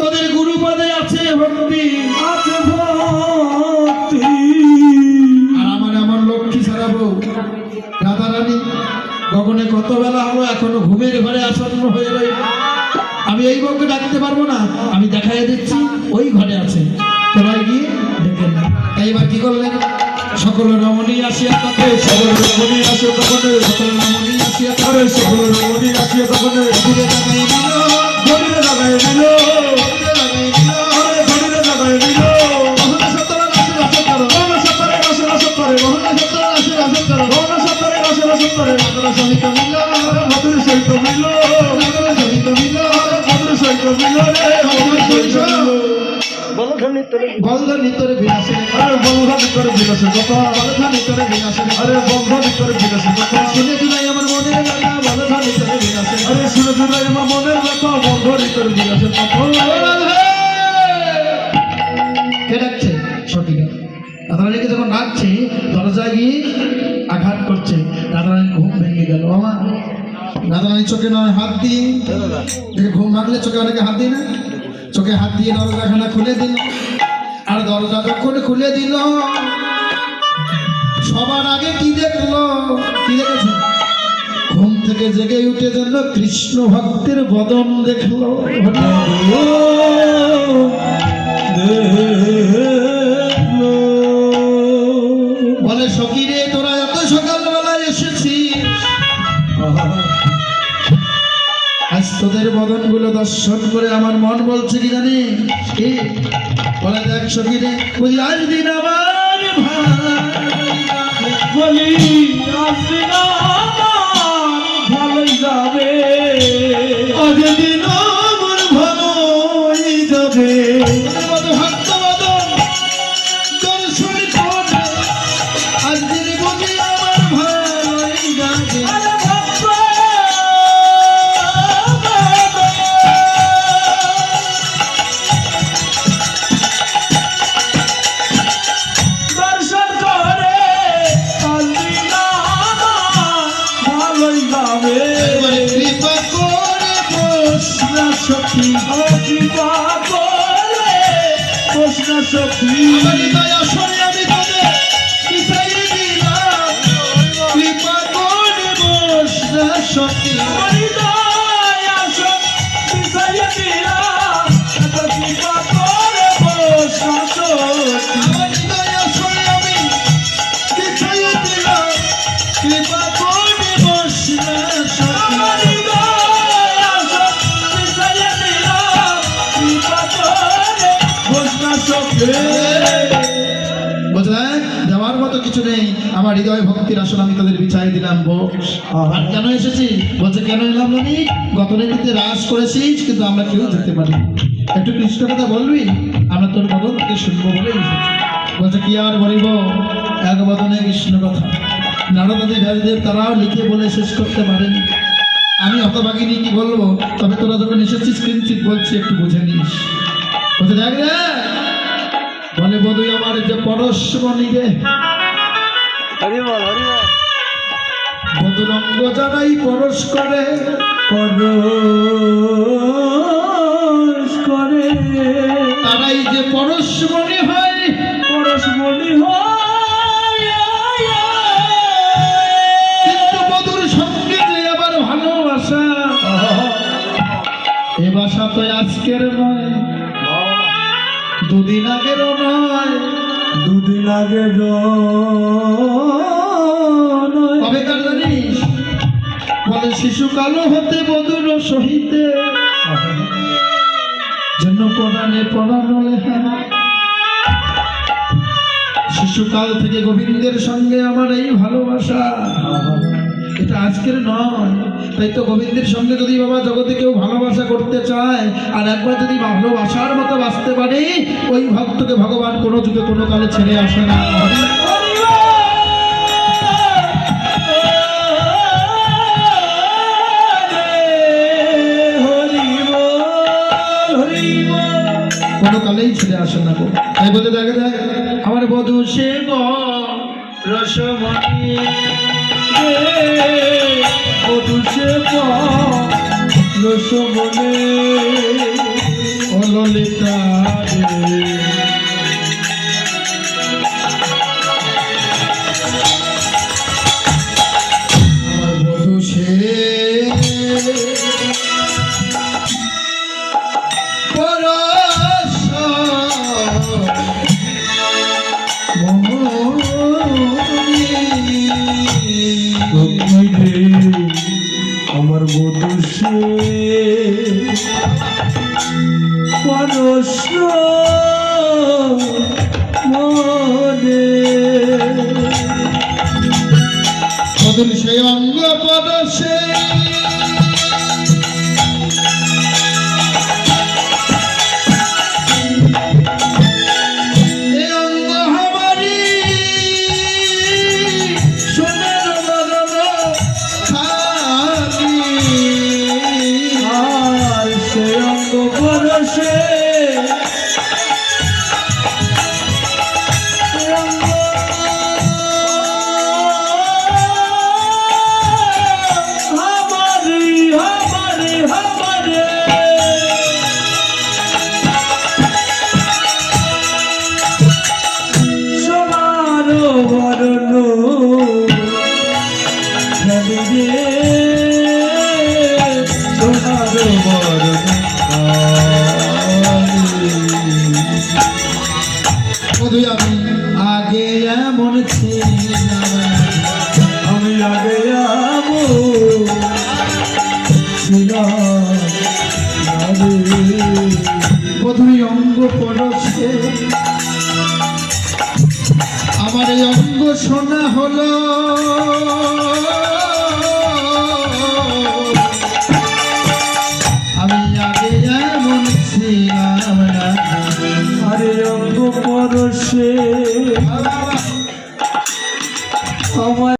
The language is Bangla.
তোদের গুরুপদে আছে ভক্তি। আছে ভক্তি। আর আমার আমার লক্ষ্মী রাধা রানী গগনে কত বেলা হলো এখনও ঘুমের ঘরে আসন্ন হয়ে রইল আমি এই বউকে ডাকতে পারব না আমি দেখাই দিচ্ছি ওই ঘরে আছে। তোরা গিয়ে ডেকে না তাই এবার কি করলেন? সকল রমণী আসিয়া তাকে সকল রমণী আসিয়া তখন সকল রমণী আসিয়া আরে সকল রমণী আসিয়া ঘুরে লাগাই সহিত মিল ভদ্র সহিত মিল সহিত মিল ভদ্র সহিত মিল রে ভদ্র সহিত বিনাশে আরে বিলাসে কথা। বন্ধ নিতরে বিনাশে আরে কথা। শুনে আমার মনে লাগা বন্ধ নিতরে বিনাশে আরে শুনে শুনে আমার মনের কথা কে ডাকছে? যখন ডাকছে দরজায় গিয়ে আঘাত করছে, রাধারানী ঘুম ভেঙে গেল। আমার রাধারানী চোখে নয়, হাত দিয়ে ঘুম ভাঙলে চোখে অনেকে হাত দিই না? চোখে হাত দিয়ে দরজাখানা খুলে দিল। আর দরজা যখন খুলে দিল, সবার আগে কি দেখল? কি দেখেছে? ঘুম থেকে জেগে উঠে যেন কৃষ্ণ ভক্তের বদন দেখল। দর্শন করে আমার মন বলছে কি জানি? কি? বলে দেখ সকিরে ওই আজ দিন আমার বলি আজ দিন ভালোই যাবে। আজ দিন আমার ভালোই যাবে। সখী আমার কৃপা করে কৃষ্ণ আমার হৃদয় আসরে আমি হৃদয় ভক্তির আসন আমি তোদের বিছাই দিলাম বস আর কেন এসেছি? বলছে কেন এলাম জানি গত নীতিতে রাস করেছিস কিন্তু আমরা কেউ যেতে পারি একটু কৃষ্ণ কথা বলবি? আমরা তোর বদন থেকে শুনব বলে এসেছি। বলছে কি আর বলিব? এক বদনে কৃষ্ণ কথা। নারদাদি ব্যাসদেব তারাও লিখে বলে শেষ করতে পারেন। আমি হতভাগিনী কি বলব? তবে তোরা যখন এসেছিস কিঞ্চিত বলছি একটু বুঝে নিস। বলছে দেখ রে! বলে বধু আমার যে পরশমণি রে। বধুরঙ্গ যারাই পরশ করে পরশ করে তারাই যে হয় পরশ মনি হয় কিন্তু বধুর সঙ্গে যে আবার ভালোবাসা। এ বাসা তো আজকের নয়। দুদিন আগেরও নয় দুদিন আগে কবেকার জানিস? বলে শিশুকালো হতে বধুর সহিতে। যেন পড়ানে পড়ানো লেখা শিশুকাল থেকে গোবিন্দের সঙ্গে আমার এই ভালোবাসা। এটা আজকের নয়। তাই তো গোবিন্দের সঙ্গে যদি বাবা জগতে কেউ ভালোবাসা করতে চায়, আর একবার যদি ভালোবাসার মতো বাঁচতে পারে, ওই ভক্তকে ভগবান কোনো যুগে কোনো কালে ছেড়ে আসে না। কোনো কালেই ছেড়ে আসে না তাই বলতে দেখে, দেখ, আমার বধূ সে রসমণি। রসমনে বধুই অঙ্গ পরশে। আমার অঙ্গ শোনা হলো।